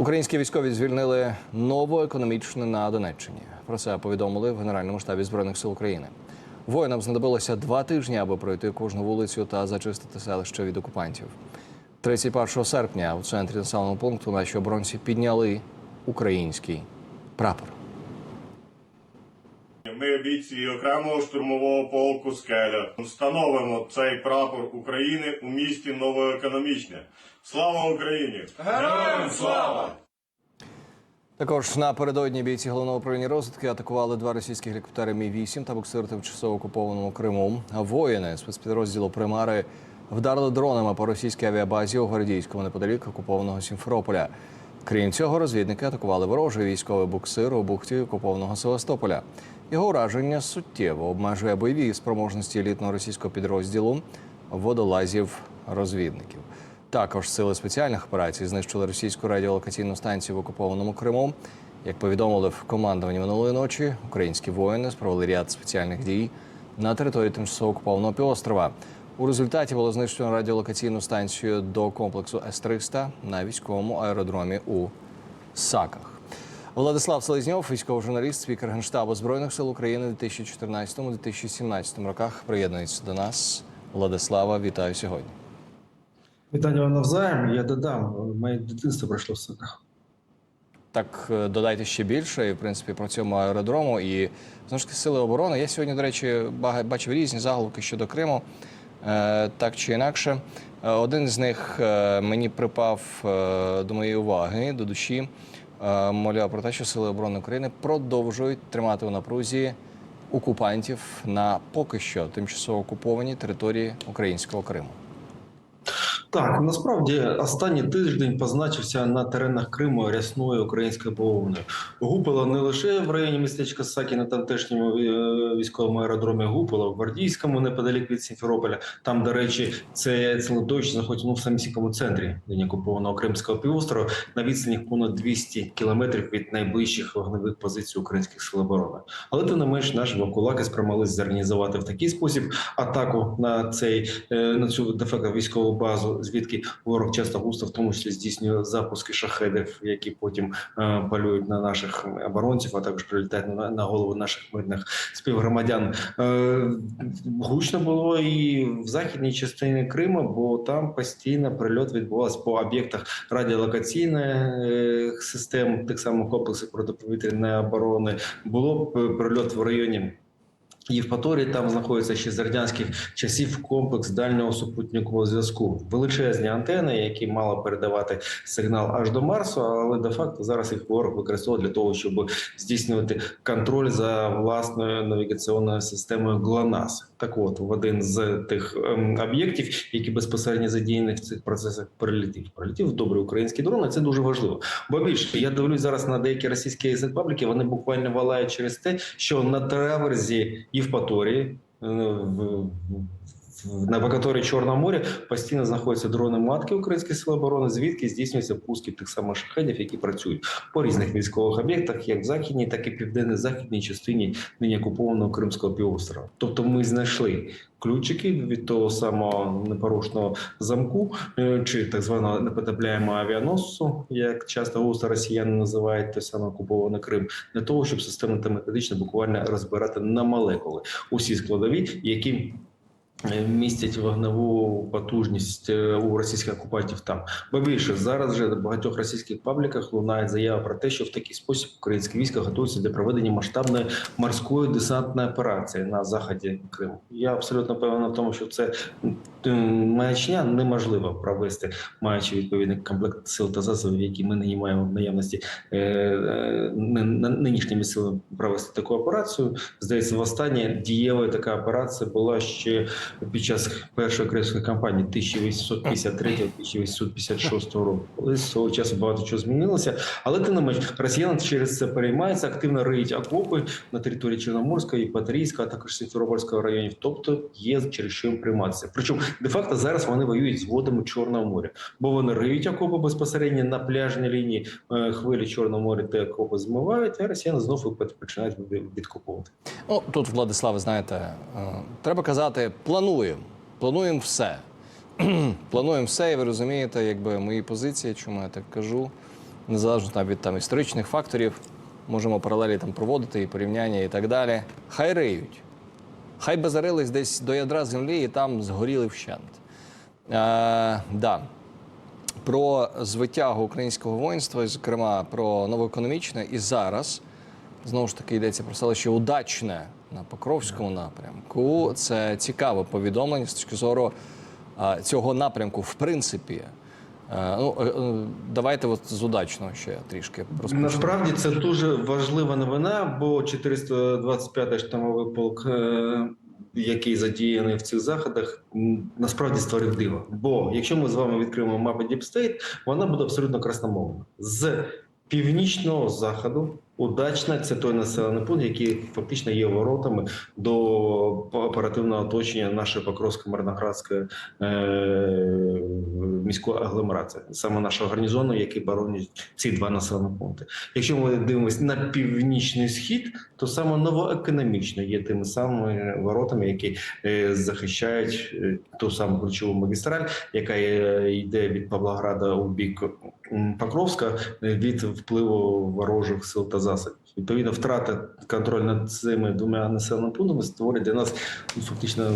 Українські військові звільнили нову економічну на Донеччині. Про це повідомили в Генеральному штабі збройних сил України. Воїнам знадобилося два тижні, аби пройти кожну вулицю та зачистити селище від окупантів. 31 серпня у центрі населеного пункту наші оборонці підняли український прапор. Ми бійці окремого штурмового полку Скеля встановимо цей прапор України у місті Новоекономічне. Слава Україні! Героям слава! Також напередодні бійці головного управління розвідки атакували два російські гелікоптери Мі 8 та буксир тимчасово окупованому Криму. А воїни спецпідрозділу Примари вдарили дронами по російській авіабазі у гвардійському неподалік окупованого Сімферополя. Крім цього, розвідники атакували ворожий військовий буксир у бухті окупованого Севастополя. Його ураження суттєво обмежує бойові спроможності елітного російського підрозділу водолазів розвідників. Також сили спеціальних операцій знищили російську радіолокаційну станцію в окупованому Криму. Як повідомили в командуванні минулої ночі, українські воїни спровели ряд спеціальних дій на території тимчасово окупованого півострова. У результаті було знищено радіолокаційну станцію до комплексу С-300 на військовому аеродромі у Саках. Владислав Селезньов, військовий журналіст, спікер Генштабу Збройних сил України у 2014-2017 роках, приєднується до нас. Владислава, вітаю сьогодні. Вітання вам навзаєм. Я додам. Моє дитинство пройшло в саках. Так е, додайте ще більше, і в принципі про цьому аеродрому. І знову ж таки сили оборони. Я сьогодні, до речі, бачив різні заголовки щодо Криму, е, так чи інакше. Е, Один з них мені припав до моєї уваги, до душі. Мовляв про те, що сили оборони України продовжують тримати у напрузі окупантів на поки що тимчасово окупованій території українського Криму. Так, насправді останній тиждень позначився на теренах Криму рясною українською бавовною. Гупало не лише в районі містечка Сакі на тамтешньому е, військовому аеродромі Гупало, в Гвардійському, неподалік від Сімферополя. Там, до речі, це цілодовище знаходиться ну, в самісінькому центрі нині окупованого Кримського півострова на відстані понад 200 кілометрів від найближчих вогневих позицій українських сил оборони. Але тим не менш, наші вовкулаки спромоглись зорганізувати в такий спосіб атаку на цей е, на цю дефекту військову базу, звідки ворог часто густо, в тому числі здійснює запуски шахедів, які потім е, полюють на наших оборонців, а також прилітають на, на голову наших мирних співгромадян. Е, гучно було і в західній частині Криму, бо там постійно прильот відбувався по об'єктах радіолокаційних е, систем, так само комплексів протиповітряної оборони. Було прильот в районі. Євпаторії там знаходиться ще з радянських часів комплекс дальнього супутникового зв'язку. Величезні антени, які мали передавати сигнал аж до Марсу, але де факто зараз їх ворог використовує для того, щоб здійснювати контроль за власною навігаційною системою ГЛОНАСС. Так от, в один з тих ем, об'єктів, які безпосередньо задіяні в цих процесах, прилетів. Прилетів добрий український дрон, і це дуже важливо. Бо більше я дивлюсь зараз на деякі російські пабліки, вони буквально валають через те, що на траверзі Євпаторії в Паторі в- на акваторії Чорного моря постійно знаходяться дрони матки Української сили оборони, звідки здійснюються пуски тих самих шахедів, які працюють по різних військових об'єктах, як в західній, так і південно-західній частині нині окупованого Кримського півострова. Тобто ми знайшли ключики від того самого непорушного замку е, чи так званого непотопляємого авіаносцу, як часто густо росіяни називають той самий окупований Крим, для того, щоб системно та методично буквально розбирати на молекули усі складові, які містять вогневу потужність е, у російських окупантів там. Бо більше зараз вже в багатьох російських пабліках лунає заява про те, що в такий спосіб українські війська готуються для проведення масштабної морської десантної операції на заході Криму. Я абсолютно певний в тому, що це маячня неможливо провести, маючи відповідний комплект сил та засобів, які ми нині маємо в наявності е, е, ни- ни- нинішніми силами провести таку операцію. Здається, востаннє дієва така операція була ще під час першої кримської кампанії 1853-1856 року. Коли з того часу багато чого змінилося, але тим не менш росіяни через це переймаються, активно риють окопи на території Чорноморського, Іпатрійського, а також Сімферопольського районів. Тобто є через що їм прийматися. Причому де факто зараз вони воюють з водами Чорного моря, бо вони риють окопи безпосередньо на пляжній лінії е, хвилі Чорного моря, де окопи змивають, а росіяни знову починають відкуповувати. Ну тут, Владиславе, знаєте, е, треба казати, плануємо. Плануємо все. плануємо все, і ви розумієте, якби мої позиції, чому я так кажу. незалежно там від там історичних факторів. Можемо паралелі там проводити і порівняння, і так далі. Хай риють. Хай би зарились десь до ядра землі і там згоріли вщент. Е, да. Про звитягу українського воїнства, зокрема про новоекономічне, і зараз знову ж таки йдеться про селище Удачне на Покровському напрямку. Це цікаве повідомлення з точки зору цього напрямку, в принципі. Е, ну, е, е, давайте от з удачного ще трішки розпочнемо. Насправді це дуже важлива новина, бо 425-й штурмовий полк, який задіяний в цих заходах, насправді створив диво. Бо якщо ми з вами відкриємо мапу Deep State, вона буде абсолютно красномовна. З північного заходу удачна це той населений пункт, який фактично є воротами до оперативного оточення нашої Покровсько-Марноградської е, міської агломерації, саме нашого гарнізону, який боронить ці два населені пункти. Якщо ми дивимося на північний схід, то саме новоекономічно є тими самими воротами, які е, захищають е, ту саму ключову магістраль, яка е, йде від Павлограда у бік Покровська від впливу ворожих сил та засобів. Відповідно, втрата контролю над цими двома населеними пунктами створює для нас ну, фактично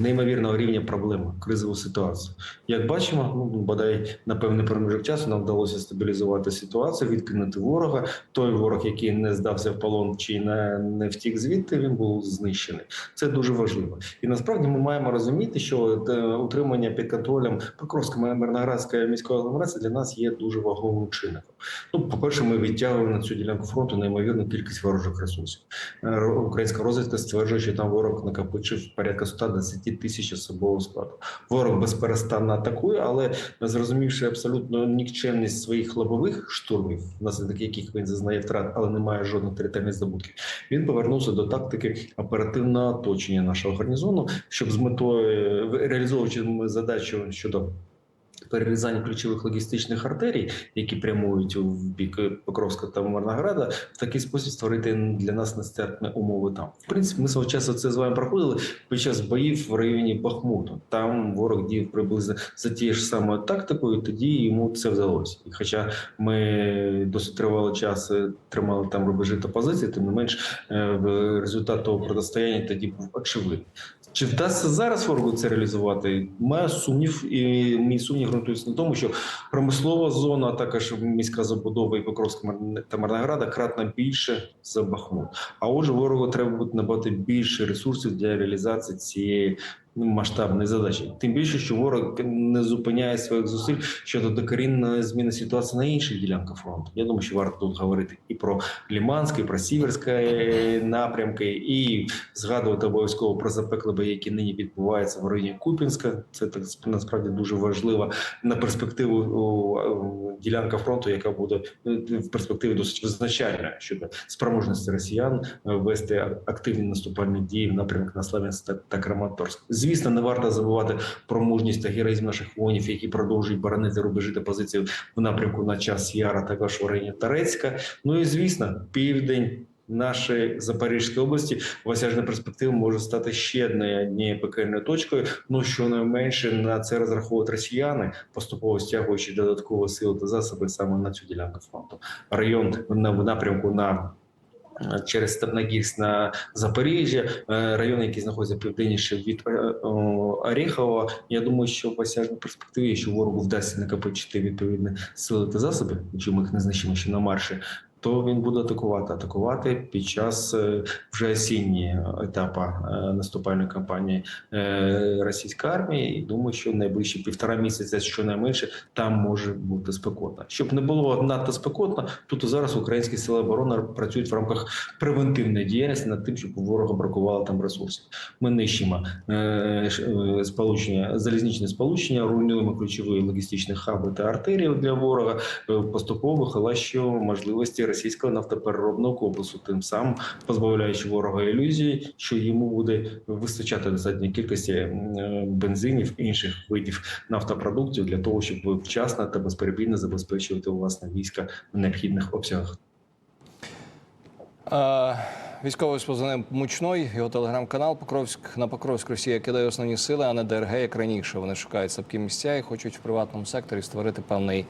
неймовірного рівня проблеми, кризову ситуацію. Як бачимо, ну бодай на певний проміжок часу нам вдалося стабілізувати ситуацію, відкинути ворога. Той ворог, який не здався в полон чи не, не втік звідти, він був знищений. Це дуже важливо. І насправді ми маємо розуміти, що е, утримання під контролем Покровської Мирноградської міської агломерації для нас є дуже ваговим чинником. Ну, по-перше, ми відтягуємо на цю ділянку фронту кількість ворожих ресурсів. Е, Українська розвідка стверджує, що там ворог накопичив порядка 120 тисяч особового складу. Ворог безперестанно атакує, але зрозумівши абсолютно нікчемність своїх лобових штурмів, внаслідок яких він зазнає втрат, але не має жодних територіальних здобутків. Він повернувся до тактики оперативного оточення нашого гарнізону, щоб з метою е, реалізовуючи задачу щодо. Перерізання ключових логістичних артерій, які прямують в бік Покровська та Марнограда, в такий спосіб створити для нас нестерпні умови там. В принципі, ми свого часу це з вами проходили під час боїв в районі Бахмуту. Там ворог діяв приблизно за тією ж самою тактикою, тоді йому це вдалося. І хоча ми досить тривалий час е, тримали там рубежі та позиції, тим не менш е, результат того протистояння тоді був очевидний. Чи вдасться зараз ворогу це реалізувати? Маю сумнів, і мій сумнів ґрунтується на тому, що промислова зона, а також міська забудова і Покровська та Марнограда кратно більше за Бахмут. А отже, ворогу треба буде набагато більше ресурсів для реалізації цієї ну, масштабної задачі. Тим більше, що ворог не зупиняє своїх зусиль щодо докорінної зміни ситуації на інших ділянках фронту. Я думаю, що варто тут говорити і про Ліманський, про Сіверський напрямки, і згадувати обов'язково про запекли бої, які нині відбуваються в районі Купінська. Це так насправді дуже важлива на перспективу ділянка фронту, яка буде е, в перспективі досить визначальна щодо спроможності росіян е, вести активні наступальні дії в напрямку на Славянськ та Краматорськ. Звісно, не варто забувати про мужність та героїзм наших воїнів, які продовжують боронити рубежі та позиції в напрямку на час Яра, також в районі Тарецька. Ну і звісно, південь. Нашої Запорізької області осяжна перспектива може стати ще однією пекельною точкою. Ну щонайменше на це розраховують росіяни, поступово стягуючи додаткові сили та засоби саме на цю ділянку фронту. Район в напрямку на через Степногірськ на Запоріжжя, е, райони, які знаходяться південніше від е, Оріхова. Я думаю, що в осяжній перспективі, якщо ворогу вдасться накопичити відповідні сили та засоби, якщо ми їх не знищимо ще на марші. То він буде атакувати, атакувати під час е, вже осіннього етапу е, наступальної кампанії е, російської армії. І думаю, що найближчі півтора місяця, щонайменше, там може бути спекотно. Щоб не було надто спекотно, тут і зараз українські сили оборони працюють в рамках превентивної діяльності над тим, щоб ворога бракувало там ресурсів. Ми нищимо сполучення, залізничне сполучення, руйнуємо ключові логістичні хаби та артерії для ворога, поступово вихолащуємо можливості російського нафтопереробного комплексу, тим самим позбавляючи ворога ілюзії, що йому буде вистачати достатньої кількості бензинів інших видів нафтопродуктів для того, щоб вчасно та безперебійно забезпечувати власне війська в необхідних обсягах. Е, Військовий з Мучной, його телеграм-канал Покровськ на Покровськ Росія кидає основні сили, а не ДРГ, як раніше. Вони шукають слабкі місця і хочуть в приватному секторі створити певний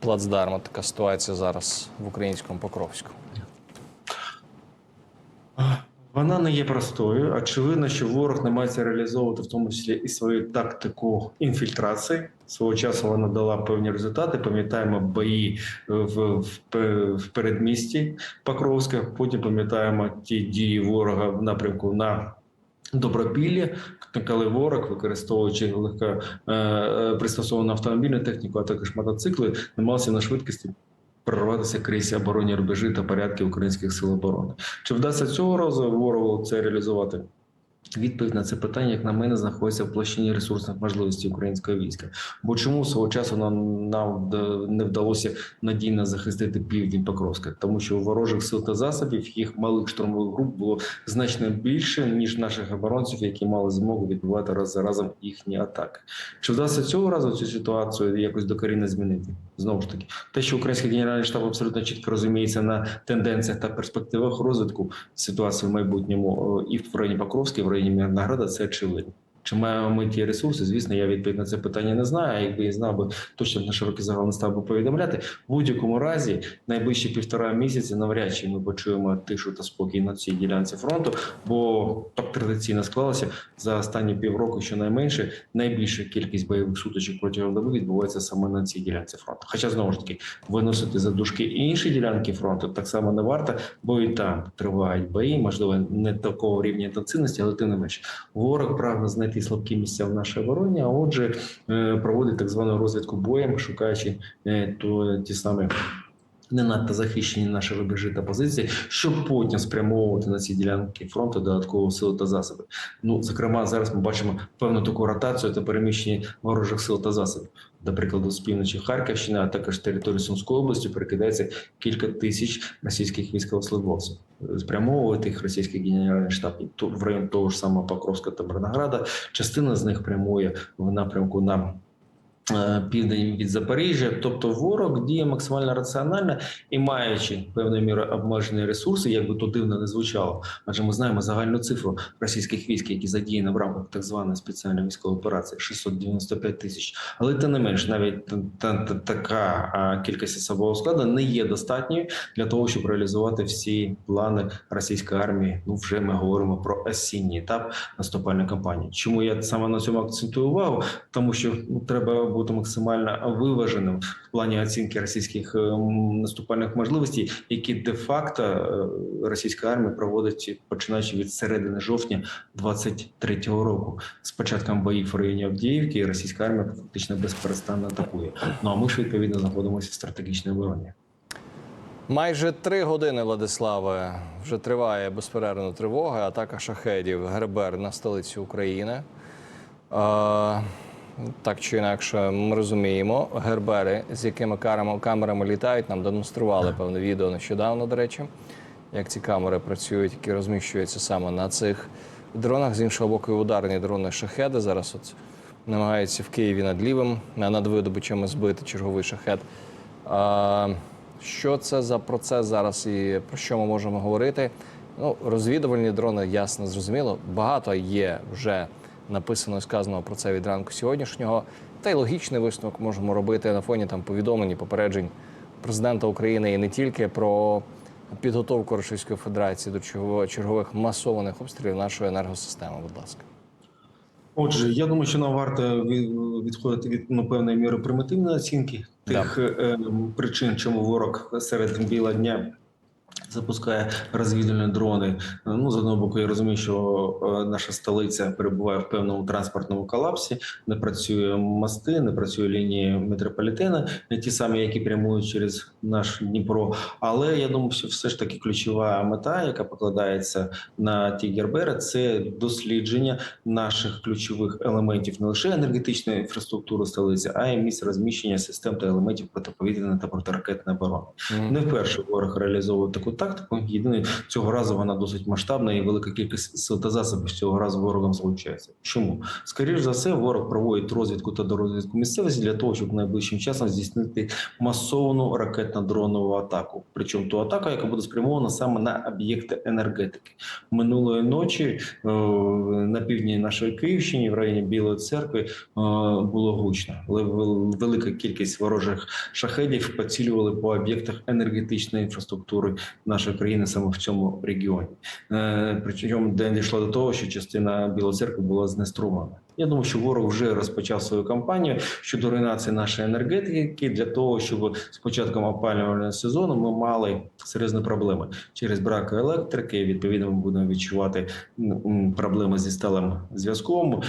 плацдарма. Така ситуація зараз в українському Покровську. Вона не є простою. Очевидно, що ворог намагається реалізовувати в тому числі і свою тактику інфільтрації. Свого часу вона дала певні результати. Пам'ятаємо бої в, в, в передмісті Покровська. Потім пам'ятаємо ті дії ворога в напрямку на Добропілля, коли ворог, використовуючи легко е, пристосовану автомобільну техніку, а також мотоцикли, намагався на швидкості прорватися крізь оборонні рубежі та порядки українських сил оборони. Чи вдасться цього разу ворогу це реалізувати? Відповідь на це питання, як на мене, знаходиться в площині ресурсних можливостей українського війська. Бо чому свого часу нам, нам не вдалося надійно захистити південь Покровська? Тому що ворожих сил та засобів їх малих штурмових груп було значно більше ніж наших оборонців, які мали змогу відбивати раз за разом їхні атаки. Чи вдасться цього разу цю ситуацію якось докорінно змінити? Знову ж таки, те, що український генеральний штаб абсолютно чітко розуміється на тенденціях та перспективах розвитку ситуації в майбутньому е, і в районі Покровська, і в це очевидно. Чи маємо ми ті ресурси? Звісно, я відповідь на це питання не знаю. Якби я знав би, точно на широкий загал не став би повідомляти. В будь-якому разі, найближчі півтора місяці навряд чи ми почуємо тишу та спокій на цій ділянці фронту, бо так традиційно склалося за останні півроку, щонайменше найбільша кількість бойових сутичок протягом доби відбувається саме на цій ділянці фронту. Хоча знову ж таки виносити за дужки інші ділянки фронту так само не варто, бо і там тривають бої, можливо, не такого рівня інтенсивності, але тим не менше. Ворог прагне знайти слабкі місця в нашій обороні, а отже, е, проводить так звану розвідку боєм, шукаючи е, то ті самі. Не надто захищені наші рубежі та позиції, щоб потім спрямовувати на ці ділянки фронту додаткову силу та засоби. Ну, зокрема, зараз ми бачимо певну таку ротацію та переміщення ворожих сил та засобів. До прикладу, з півночі Харківщини, а також території Сумської області перекидається кілька тисяч російських військовослужбовців. Спрямовувати їх російський генеральний штаб в район того ж самого Покровська та Мирнограда. Частина з них прямує в напрямку на південь від Запоріжжя. Тобто ворог діє максимально раціонально і маючи певною мірою обмежені ресурси, як би то дивно не звучало. Адже ми знаємо загальну цифру російських військ, які задіяні в рамках так званої спеціальної військової операції 695 тисяч. Але тим не менш, навіть та, та, та- така кількість особового складу не є достатньою для того, щоб реалізувати всі плани російської армії. Ну вже ми говоримо про осінній етап наступальної кампанії. Чому я саме на цьому акцентую увагу? Тому що ну, треба бути максимально виваженим в плані оцінки російських е, наступальних можливостей, які де-факто е, російська армія проводить починаючи від середини жовтня 23-го року. З початком боїв в районі Авдіївки російська армія фактично безперестанно атакує. Ну а ми ж відповідно знаходимося в стратегічній обороні. Майже три години, Владиславе, вже триває безперервна тривога, атака шахедів Гербер на столицю України. Е, так чи інакше, ми розуміємо, гербери, з якими камерами, літають, нам демонстрували певне відео нещодавно, до речі, як ці камери працюють, які розміщуються саме на цих дронах. З іншого боку, ударні дрони шахеди зараз от намагаються в Києві над лівим, над видобичами збити черговий шахет. Е, що це за процес зараз і про що ми можемо говорити? Ну, розвідувальні дрони, ясно, зрозуміло. Багато є вже написано і сказано про це від ранку сьогоднішнього. Та й логічний висновок можемо робити на фоні там повідомлень, і попереджень президента України і не тільки про підготовку Російської Федерації до чергових масованих обстрілів нашої енергосистеми. Будь ласка. Отже, я думаю, що нам варто від- відходити від ну, певної міри примітивної оцінки тих е, причин, чому ворог серед біла дня запускає розвідувальні дрони. Ну з одного боку, я розумію, що е, наша столиця перебуває в певному транспортному колапсі. Не працює мости, не працює лінії метрополітена, не ті самі, які прямують через наш Дніпро. Але я думаю, що все ж таки ключова мета, яка покладається на ті гербери, це дослідження наших ключових елементів не лише енергетичної інфраструктури столиці, а й місць розміщення систем та елементів протиповітряної та протиракетної оборони. Не вперше ворог реалізовує таку тактику. Єдине цього разу вона досить масштабна і велика кількість сил та засобів цього разу ворогом залучається. Чому скоріш за все, ворог проводить розвідку та дорозвідку місцевості для того, щоб найближчим часом здійснити масовану ракетно-дронову атаку. Причому ту атаку, яка буде спрямована саме на об'єкти енергетики минулої ночі. е, На півдні нашої Київщини, в районі Білої церкви, е, було гучно. Але вел- велика кількість ворожих шахедів поцілювали по об'єктах енергетичної інфраструктури нашої країни саме в цьому регіоні. Е, Причому де дійшло до того, що частина Білої церкви була знеструмлена. Я думаю, що ворог вже розпочав свою кампанію щодо руйнації нашої енергетики для того, щоб з початком опалювального сезону ми мали серйозні проблеми через брак електрики. Відповідно, ми будемо відчувати проблеми зі сталим зв'язком. Е,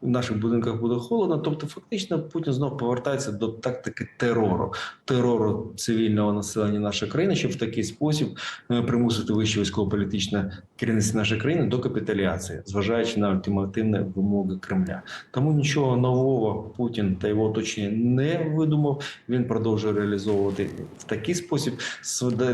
В наших будинках буде холодно. Тобто, фактично, Путін знов повертається до тактики терору, терору цивільного населення нашої країни, щоб в такий спосіб е, примусити вище військово-політичне керівництво нашої країни до капітуляції, зважаючи на ультимативні вимоги Кремля. Тому нічого нового Путін та його оточення не видумав. Він продовжує реалізовувати в такий спосіб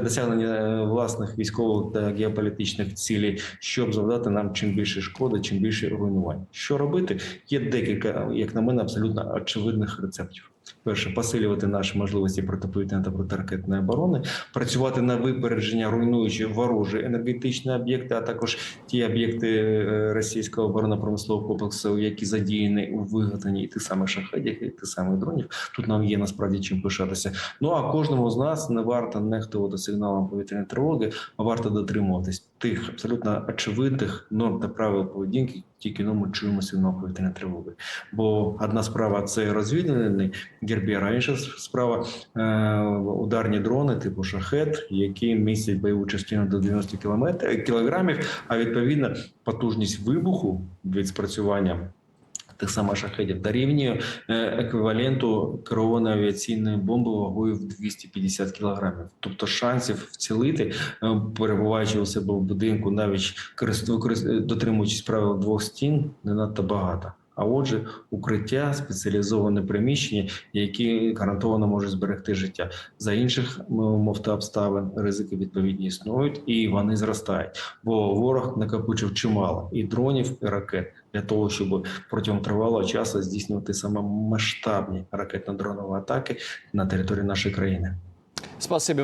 досягнення е, власних військових та геополітичних цілей, щоб завдати нам чим більше шкоди, чим більше руйнувань. Що робити? Є декілька, як на мене, абсолютно очевидних рецептів. Перше, посилювати наші можливості протиповітряної та протиракетної оборони, працювати на випередження, руйнуючи ворожі енергетичні об'єкти, а також ті об'єкти е, російського оборонно-промислового комплексу, які задіяні у виготовленні тих самих шахедів, і тих самих дронів. Тут нам є насправді чим пишатися. Ну а кожному з нас не варто нехтувати сигналом повітряної тривоги, а варто дотримуватись тих абсолютно очевидних норм та правил поведінки, тільки ну, ми чуємо сигнал повітряної тривоги. Бо одна справа це розвідувальний гербір, а інша справа е, ударні дрони типу шахет, які містять бойову частину до 90 кілометрів кілограмів, а відповідно потужність вибуху від спрацювання. Тих самих шахедів дорівнює е, еквіваленту керованої авіаційної бомби вагою в 250 кілограмів. Тобто шансів вцілити, е, перебуваючи у себе в будинку, навіть дотримуючись правил двох стін, не надто багато. А отже, укриття, спеціалізоване приміщення, які гарантовано можуть зберегти життя. За інших умов та обставин ризики відповідні існують і вони зростають. Бо ворог накопичив чимало і дронів, і ракет для того, щоб протягом тривалого часу здійснювати саме масштабні ракетно-дронові атаки на території нашої країни. Спасибі.